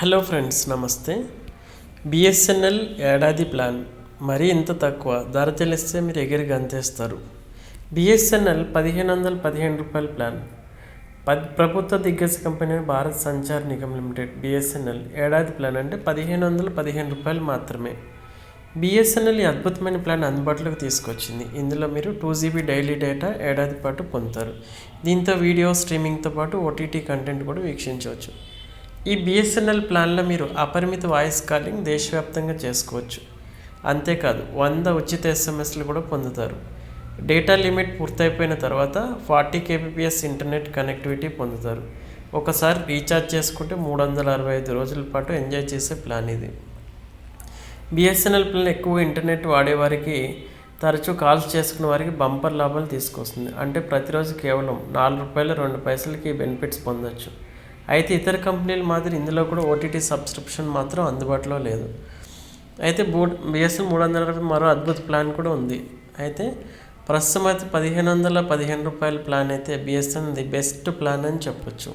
Hello friends నమస్తే. BSNL ఏడాది plan. మరీ ఇంత తక్కువ. ధర తెలిస్తే మీరు ఎగిరి గంతేస్తారు. బిఎస్ఎన్ఎల్ పదిహేను వందల పదిహేను రూపాయల ప్లాన్. పద్ ప్రభుత్వ దిగ్గజ company Bharat Sanchar Nigam limited BSNL ఏడాది ప్లాన్ అంటే పదిహేను వందల పదిహేను రూపాయలు మాత్రమే. బిఎస్ఎన్ఎల్ ఈ అద్భుతమైన ప్లాన్ అందుబాటులోకి తీసుకొచ్చింది. ఇందులో మీరు టూ జీబీ డైలీ డేటా ఏడాది పాటు పొందుతారు. దీంతో వీడియో స్ట్రీమింగ్తో పాటు ఓటీటీ కంటెంట్ కూడా వీక్షించవచ్చు. ఈ బిఎస్ఎన్ఎల్ ప్లాన్లో మీరు అపరిమిత వాయిస్ కాలింగ్ దేశవ్యాప్తంగా చేసుకోవచ్చు. అంతేకాదు వంద ఉచిత ఎస్ఎంఎస్లు కూడా పొందుతారు. డేటా లిమిట్ పూర్తయిపోయిన తర్వాత ఫార్టీ కేబీపీఎస్ ఇంటర్నెట్ కనెక్టివిటీ పొందుతారు. ఒకసారి రీఛార్జ్ చేసుకుంటే మూడు వందల అరవై ఐదు రోజుల పాటు ఎంజాయ్ చేసే ప్లాన్ ఇది. బిఎస్ఎన్ఎల్ ప్లాన్ ఎక్కువ ఇంటర్నెట్ వాడేవారికి తరచూ కాల్స్ చేసుకున్న వారికి బంపర్ లాభాలు తీసుకొస్తుంది. అంటే ప్రతిరోజు కేవలం నాలుగు రూపాయలు రెండు పైసలకి బెనిఫిట్స్ పొందొచ్చు. అయితే ఇతర కంపెనీల మాదిరి ఇందులో కూడా ఓటీటీ సబ్స్క్రిప్షన్ మాత్రం అందుబాటులో లేదు. అయితే బూ బిఎస్ఎన్ మూడు వందల అరవై మరో అద్భుత ప్లాన్ కూడా ఉంది. అయితే ప్రస్తుతం అయితే పదిహేను వందల పదిహేను రూపాయల ప్లాన్ అయితే బిఎస్ఎన్ ది బెస్ట్ ప్లాన్ అని చెప్పొచ్చు.